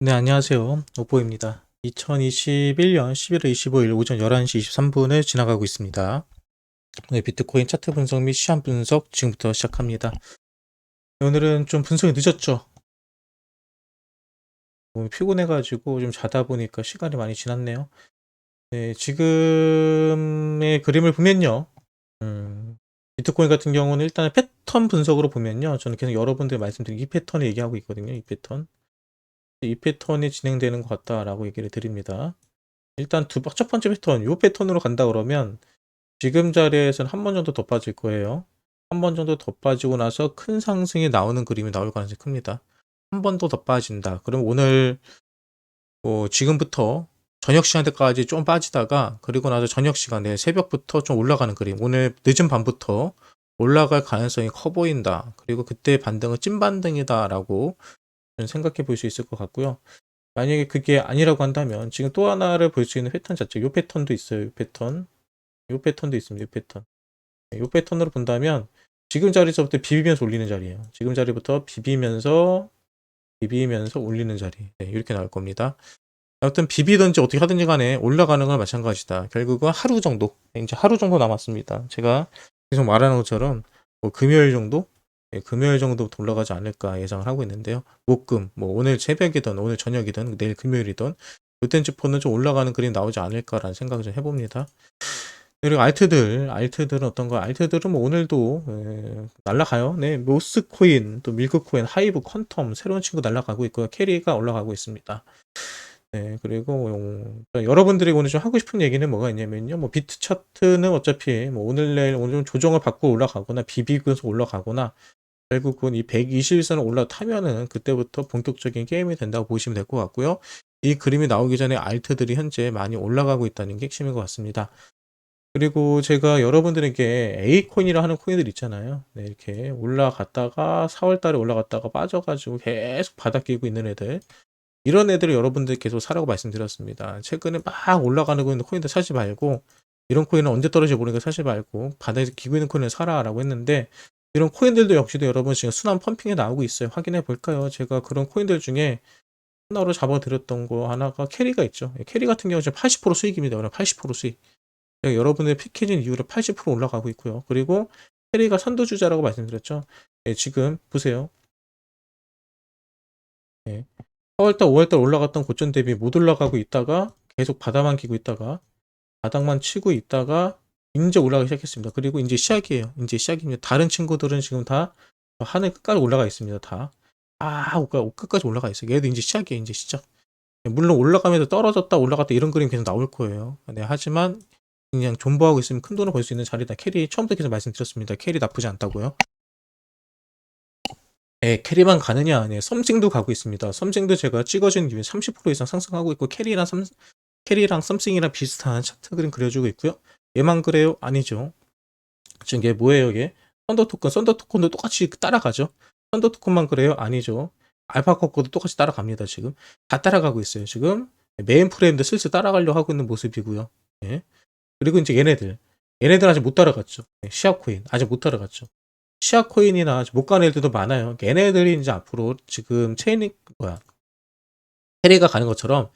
네, 안녕하세요. 오보입니다. 2021년 11월 25일 오전 11시 23분을 지나가고 있습니다. 오늘 비트코인 차트 분석 및 시한 분석 지금부터 시작합니다. 오늘은 좀 분석이 늦었죠. 피곤해가지고 좀 자다 보니까 시간이 많이 지났네요. 네, 지금의 그림을 보면요. 음, 비트코인 같은 경우는 일단은 패턴 분석으로 보면요. 저는 계속 여러분들 말씀드린 이 패턴을 얘기하고 있거든요. 이 패턴. 이 패턴이 진행되는 것 같다라고 얘기를 드립니다. 일단 두, 번- 첫 번째 패턴, 이 패턴으로 간다 그러면 지금 자리에서는 한 번 정도 더 빠질 거예요. 한 번 정도 더 빠지고 나서 큰 상승이 나오는 그림이 나올 가능성이 큽니다. 한 번 더 더 빠진다. 그럼 오늘 뭐 지금부터 저녁 시간대까지 좀 빠지다가 그리고 나서 저녁 시간에 새벽부터 좀 올라가는 그림. 오늘 늦은 밤부터 올라갈 가능성이 커 보인다. 그리고 그때 반등은 찐 반등이다라고 생각해 볼 수 있을 것 같고요. 만약에 그게 아니라고 한다면 지금 또 하나를 볼 수 있는 패턴 자체, 요 패턴도 있어요. 요 패턴, 요 패턴도 있습니다. 요 패턴. 네, 요 패턴으로 본다면 지금 자리서부터 비비면서 올리는 자리예요. 지금 자리부터 비비면서 비비면서 올리는 자리. 네, 이렇게 나올 겁니다. 아무튼 비비든지 어떻게 하든지 간에 올라가는 건 마찬가지다. 결국은 하루 정도, 이제 하루 정도 남았습니다. 제가 계속 말하는 것처럼 뭐 금요일 정도, 예, 금요일 정도부터 올라가지 않을까 예상을 하고 있는데요. 목금, 뭐 오늘 새벽이든 오늘 저녁이든 내일 금요일이든 요땐쯤부터는 좀 올라가는 그림 나오지 않을까라는 생각을 좀 해봅니다. 그리고 알트들, 알트들은 어떤 거? 알트들은 뭐 오늘도 에, 날라가요. 네, 모스 코인, 또 밀크 코인, 하이브, 퀀텀 새로운 친구 날라가고 있고요. 캐리가 올라가고 있습니다. 네, 그리고 음, 여러분들이 오늘 좀 하고 싶은 얘기는 뭐가 있냐면요. 뭐 비트 차트는 어차피 뭐 오늘 내일 오늘 좀 조정을 받고 올라가거나 비비고서 올라가거나 결국은 이 121선을 올라타면은 그때부터 본격적인 게임이 된다고 보시면 될 것 같고요. 이 그림이 나오기 전에 알트들이 현재 많이 올라가고 있다는 게 핵심인 것 같습니다. 그리고 제가 여러분들에게 A코인이라 하는 코인들 있잖아요. 네, 이렇게 올라갔다가 4월 달에 올라갔다가 빠져가지고 계속 바닥 끼고 있는 애들. 이런 애들을 여러분들 계속 사라고 말씀드렸습니다. 최근에 막 올라가는 거 코인들 사지 말고 이런 코인은 언제 떨어질지 모르니까 사지 말고 바닥에서 기고 있는 코인을 사라라고 했는데 이런 코인들도 역시도 여러분 지금 순환 펌핑에 나오고 있어요. 확인해 볼까요? 제가 그런 코인들 중에 하나로 잡아드렸던 거 하나가 캐리가 있죠. 캐리 같은 경우 지금 80% 수익입니다. 오늘 80% 수익. 제가 여러분의 패키지는 이후로 80% 올라가고 있고요. 그리고 캐리가 선두주자라고 말씀드렸죠. 네, 지금 보세요. 네. 4월달, 5월달 올라갔던 고점 대비 못 올라가고 있다가 계속 바닥만 기고 있다가 바닥만 치고 있다가 이제 올라가기 시작했습니다. 그리고 이제 시작이에요. 이제 시작입니다. 다른 친구들은 지금 다 하늘 끝까지 올라가 있습니다. 다. 아, 옷 끝까지 올라가 있어요. 얘도 이제 시작이에요. 이제 시작. 물론 올라가면서 떨어졌다 올라갔다 이런 그림 계속 나올 거예요. 네, 하지만 그냥 존버하고 있으면 큰 돈을 벌 수 있는 자리다. 캐리 처음부터 계속 말씀드렸습니다. 캐리 나쁘지 않다고요. 네, 캐리만 가느냐? 네, 썸씽도 가고 있습니다. 썸씽도 제가 찍어준 뒤에 30% 이상 상승하고 있고 캐리랑 썸 캐리랑 썸씽이랑 비슷한 차트 그림 그려주고 있고요. 얘만 그래요? 아니죠. 지금 이게 뭐예요, 이게? 썬더 토큰, 썬더 토큰도 똑같이 따라가죠. 썬더 토큰만 그래요? 아니죠. 알파 코코도 똑같이 따라갑니다, 지금. 다 따라가고 있어요, 지금. 메인 프레임도 슬슬 따라가려고 하고 있는 모습이고요. 예. 그리고 이제 얘네들. 얘네들 아직 못 따라갔죠. 예, 시아코인. 아직 못 따라갔죠. 시아코인이나 못 가는 애들도 많아요. 얘네들이 이제 앞으로 지금 체인이, 뭐야. 캐리가 가는 것처럼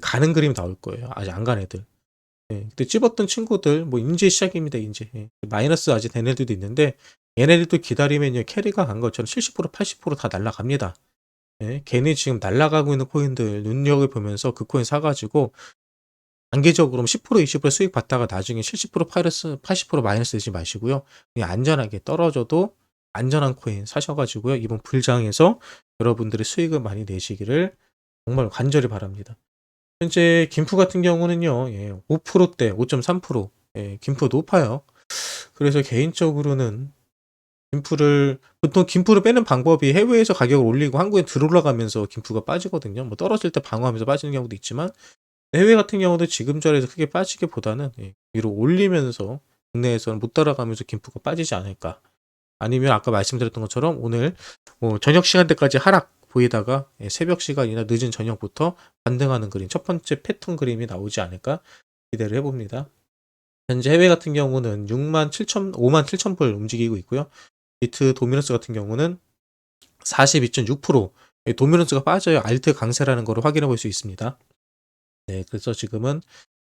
가는 그림이 나올 거예요. 아직 안 간 애들. 예, 그때 찝었던 친구들, 뭐, 이제 시작입니다, 이제. 예, 마이너스 아직 된 애들도 있는데, 얘네들도 기다리면요, 캐리가 간 것처럼 70%, 80%다 날라갑니다. 예, 걔네 지금 날라가고 있는 코인들 눈여겨 보면서 그 코인 사가지고, 단기적으로 10% 20% 수익 받다가 나중에 70% 파이러스 80% 마이너스 되지 마시고요. 그냥 안전하게 떨어져도 안전한 코인 사셔가지고요. 이번 불장에서 여러분들의 수익을 많이 내시기를 정말 간절히 바랍니다. 현재 김프 같은 경우는요, 예, 5%대, 5.3%, 예, 김프 높아요. 그래서 개인적으로는 김프를 보통 김프를 빼는 방법이 해외에서 가격을 올리고 한국에 들어올라가면서 김프가 빠지거든요. 뭐 떨어질 때 방어하면서 빠지는 경우도 있지만 해외 같은 경우도 지금 자리에서 크게 빠지기보다는 예, 위로 올리면서 국내에서는 못 따라가면서 김프가 빠지지 않을까. 아니면 아까 말씀드렸던 것처럼 오늘 뭐 저녁 시간대까지 하락 보이다가 예, 새벽 시간이나 늦은 저녁부터 반등하는 그림, 첫 번째 패턴 그림이 나오지 않을까 기대를 해봅니다. 현재 해외 같은 경우는 6만 7천, 5만 7천 불 움직이고 있고요. 비트 도미너스 같은 경우는 42.6% 도미넌스가 빠져요. 알트 강세라는 거를 확인해 볼 수 있습니다. 네, 그래서 지금은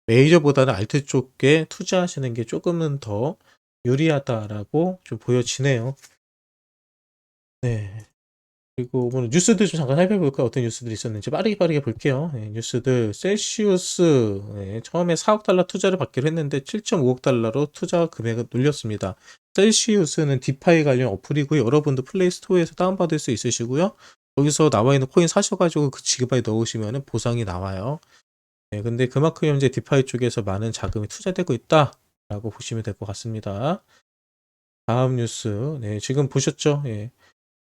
메이저보다는 알트 쪽에 투자하시는 게 조금은 더 유리하다라고 좀 보여지네요. 네. 그리고 오늘 뉴스들 좀 잠깐 살펴볼까요? 어떤 뉴스들이 있었는지 빠르게 빠르게 볼게요. 네, 뉴스들 셀시우스 네, 처음에 4억 달러 투자를 받기로 했는데 7.5억 달러로 투자 금액을 늘렸습니다. 셀시우스는 디파이 관련 어플이고요. 여러분도 플레이스토어에서 다운받을 수 있으시고요. 거기서 나와 있는 코인 사셔가지고 그 지급에 넣으시면 보상이 나와요. 네, 근데 그만큼 현재 디파이 쪽에서 많은 자금이 투자되고 있다라고 보시면 될 것 같습니다. 다음 뉴스, 네, 지금 보셨죠? 예.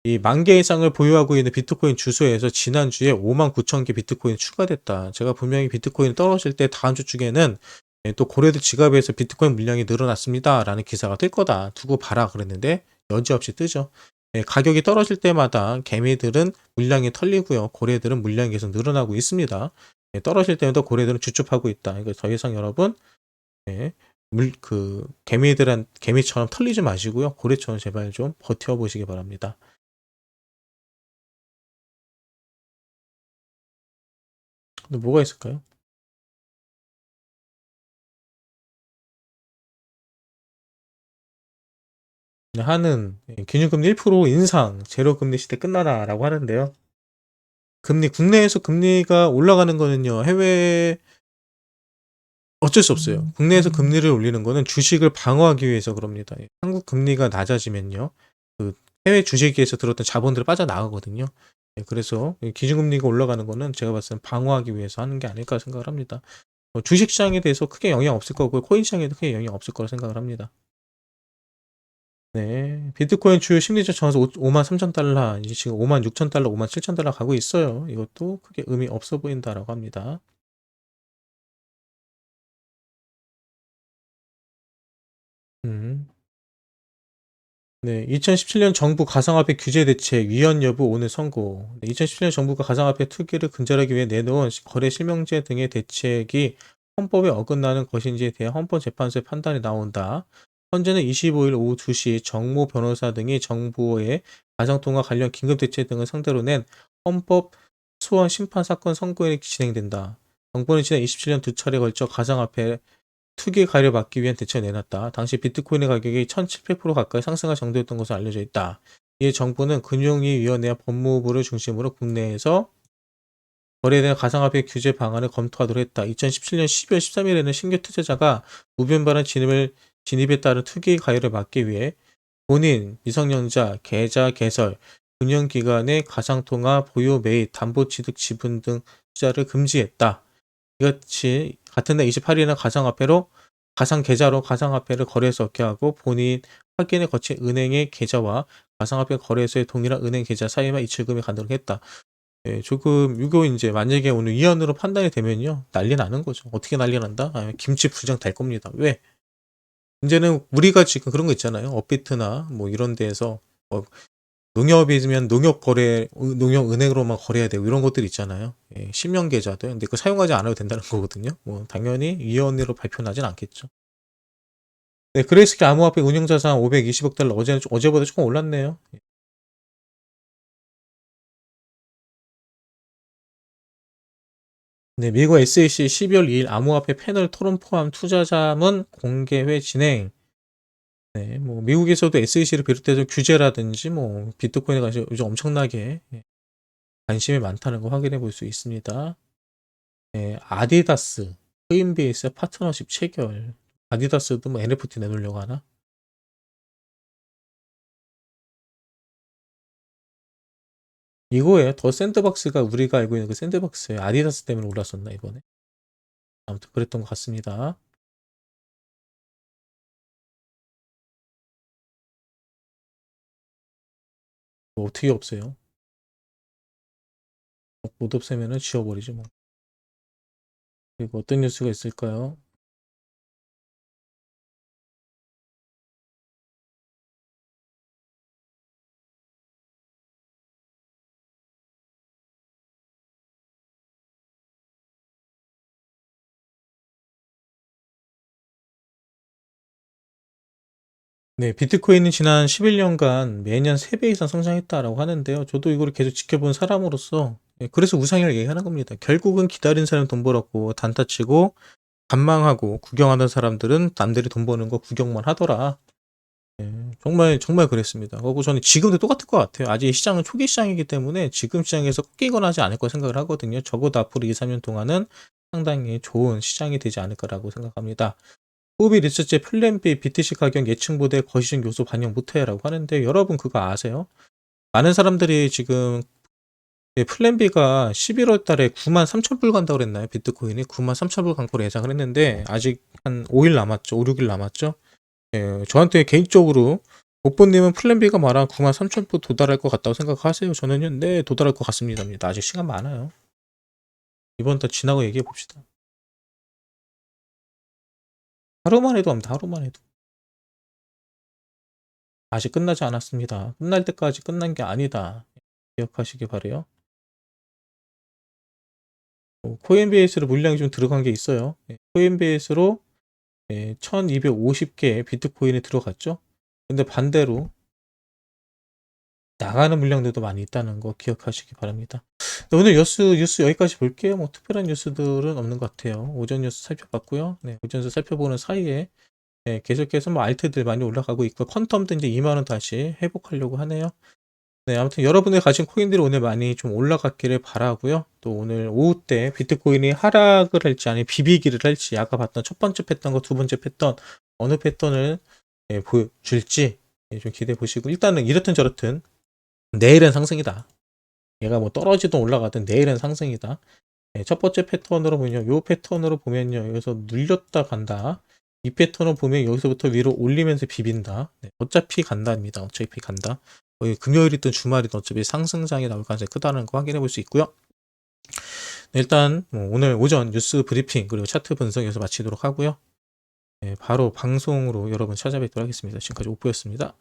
이 만 개 이상을 보유하고 있는 비트코인 주소에서 지난주에 5만 9천 개 비트코인 추가됐다. 제가 분명히 비트코인 떨어질 때 다음 주 중에는 예, 또 고래들 지갑에서 비트코인 물량이 늘어났습니다. 라는 기사가 뜰 거다. 두고 봐라. 그랬는데 여지없이 뜨죠. 예, 가격이 떨어질 때마다 개미들은 물량이 털리고요. 고래들은 물량이 계속 늘어나고 있습니다. 예, 떨어질 때마다 고래들은 주춤하고 있다. 더 이상 여러분 예, 물, 그, 개미들한, 개미처럼 털리지 마시고요. 고래처럼 제발 좀 버텨보시기 바랍니다. 근데 뭐가 있을까요? 하는 예, 기준금리 1% 인상, 제로금리 시대 끝나다라고 하는데요. 금리, 국내에서 금리가 올라가는 거는요, 해외, 어쩔 수 없어요. 국내에서 금리를 올리는 거는 주식을 방어하기 위해서 그럽니다. 예, 한국 금리가 낮아지면요, 그 해외 주식에서 들었던 자본들이 빠져나가거든요. 예, 그래서 기준금리가 올라가는 거는 제가 봤을 때 방어하기 위해서 하는 게 아닐까 생각을 합니다. 뭐 주식 시장에 대해서 크게 영향 없을 거고, 코인 시장에도 크게 영향 없을 거라 생각을 합니다. 네. 비트코인 주요 심리적 저항선 5만 3천 달러, 이제 지금 5만 6천 달러, 5만 7천 달러 가고 있어요. 이것도 크게 의미 없어 보인다라고 합니다. 음. 네, 2017년 정부 가상화폐 규제 대책 위헌 여부 오늘 선고. 네, 2017년 정부가 가상화폐 투기를 근절하기 위해 내놓은 거래 실명제 등의 대책이 헌법에 어긋나는 것인지에 대한 헌법재판소의 판단이 나온다. 현재는 25일 오후 2시 정모 변호사 등이 정부의 가상통화 관련 긴급대책 등을 상대로 낸 헌법 소원 심판 사건 선고일이 진행된다. 정부는 지난 27년 두 차례 걸쳐 가상화폐 투기 가를 막기 위한 대책을 내놨다. 당시 비트코인의 가격이 1700% 가까이 상승할 정도였던 것으로 알려져 있다. 이에 정부는 금융위위원회와 법무부를 중심으로 국내에서 거래된 가상화폐 규제 방안을 검토하도록 했다. 2017년 12월 13일에는 신규 투자자가 무변발한 진입을, 진입에 따른 투기 가열을 막기 위해 본인, 미성년자, 계좌 개설, 금융기관의 가상통화 보유 및 담보 취득 지분 등 투자를 금지했다. 이같이 같은 날 28일에는 가상화폐로 가상 계좌로 가상화폐를 거래해서 얻게 하고 본인 확인을 거친 은행의 계좌와 가상화폐 거래소의 동일한 은행 계좌 사이만 이출금이 가능했다. 예, 조금 이거 이제 만약에 오늘 위헌으로 판단이 되면요 난리 나는 거죠. 어떻게 난리 난다? 아, 김치 부장 될 겁니다. 왜? 이제는 우리가 지금 그런 거 있잖아요. 업비트나 뭐 이런 데에서 뭐 농협이면 농협 거래, 농협 은행으로만 거래해야 되고 이런 것들 있잖아요. 예, 실명 계좌도. 근데 그거 사용하지 않아도 된다는 거거든요. 뭐 당연히 위헌으로 발표나진 않겠죠. 네, 그레이스케 암호화폐 운영자산 520억 달러 어제 어제보다 조금 올랐네요. 네, 미국 SEC 12월 2일 암호화폐 패널 토론 포함 투자자문 공개회 진행. 네, 뭐 미국에서도 SEC를 비롯해서 규제라든지 뭐 비트코인에 관해서 요즘 엄청나게 예, 관심이 많다는 거 확인해 볼 수 있습니다. 네, 아디다스, 코인베이스 파트너십 체결. 아디다스도 뭐 NFT 내놓으려고 하나? 이거에 더 샌드박스가 우리가 알고 있는 그 샌드박스에 아디다스 때문에 올랐었나 이번에? 아무튼 그랬던 것 같습니다. 어떻게 없어요? 못 없애면은 지워버리지 뭐. 그리고 어떤 뉴스가 있을까요? 네, 비트코인은 지난 11년간 매년 3배 이상 성장했다라고 하는데요. 저도 이거를 계속 지켜본 사람으로서 예, 그래서 우상이라고 얘기하는 겁니다. 결국은 기다린 사람 돈 벌었고 단타 치고 관망하고 구경하는 사람들은 남들이 돈 버는 거 구경만 하더라. 예, 정말 정말 그랬습니다. 그리고 저는 지금도 똑같을 것 같아요. 아직 시장은 초기 시장이기 때문에 지금 시장에서 꺾이거나 하지 않을 거 생각을 하거든요. 적어도 앞으로 2, 3년 동안은 상당히 좋은 시장이 되지 않을 거라고 생각합니다. 호비 리서치의 플랜 B BTC 가격 예측 모델 거시적 요소 반영 못해라고 하는데 여러분 그거 아세요? 많은 사람들이 지금 예, 플랜 B가 11월 달에 9만 3천 불 간다고 그랬나요? 비트코인이 9만 3천 불간 거로 예상을 했는데 아직 한 5일 남았죠. 5, 6일 남았죠. 예, 저한테 개인적으로 오뽀님은 플랜 B가 말한 9만 3천 불 도달할 것 같다고 생각하세요? 저는요, 네, 도달할 것 같습니다. 아직 시간 많아요. 이번 달 지나고 얘기해 봅시다. 하루만 해도 합니다. 하루만 해도. 아직 끝나지 않았습니다. 끝날 때까지 끝난 게 아니다. 기억하시기 바래요. 어, 코인베이스로 물량이 좀 들어간 게 있어요. 예, 코인베이스로 1250개 비트코인이 들어갔죠. 근데 반대로 나가는 물량들도 많이 있다는 거 기억하시기 바랍니다. 네, 오늘 뉴스, 뉴스 여기까지 볼게요. 뭐 특별한 뉴스들은 없는 것 같아요. 오전 뉴스 살펴봤고요. 네, 오전 뉴스 살펴보는 사이에 네, 계속해서 뭐 알트들 많이 올라가고 있고 퀀텀도 이제 2만원 다시 회복하려고 하네요. 네, 아무튼 여러분의 가진 코인들이 오늘 많이 좀 올라갔기를 바라고요. 또 오늘 오후 때 비트코인이 하락을 할지 아니면 비비기를 할지 아까 봤던 첫 번째 패턴과 두 번째 패턴 어느 패턴을 예, 보여줄지 예, 좀 기대해 보시고 일단은 이렇든 저렇든 내일은 상승이다. 얘가 뭐 떨어지든 올라가든 내일은 상승이다. 예, 첫 번째 패턴으로 보면요. 요 패턴으로 보면요. 여기서 눌렸다 간다. 이 패턴을 보면 여기서부터 위로 올리면서 비빈다. 네, 어차피 간다입니다. 어차피 간다. 거의 금요일이든 주말이든 어차피 상승장이 나올 가능성이 크다는 거 확인해 볼 수 있고요. 네, 일단 뭐 오늘 오전 뉴스 브리핑 그리고 차트 분석에서 마치도록 하고요. 네, 바로 방송으로 여러분 찾아뵙도록 하겠습니다. 지금까지 오프였습니다.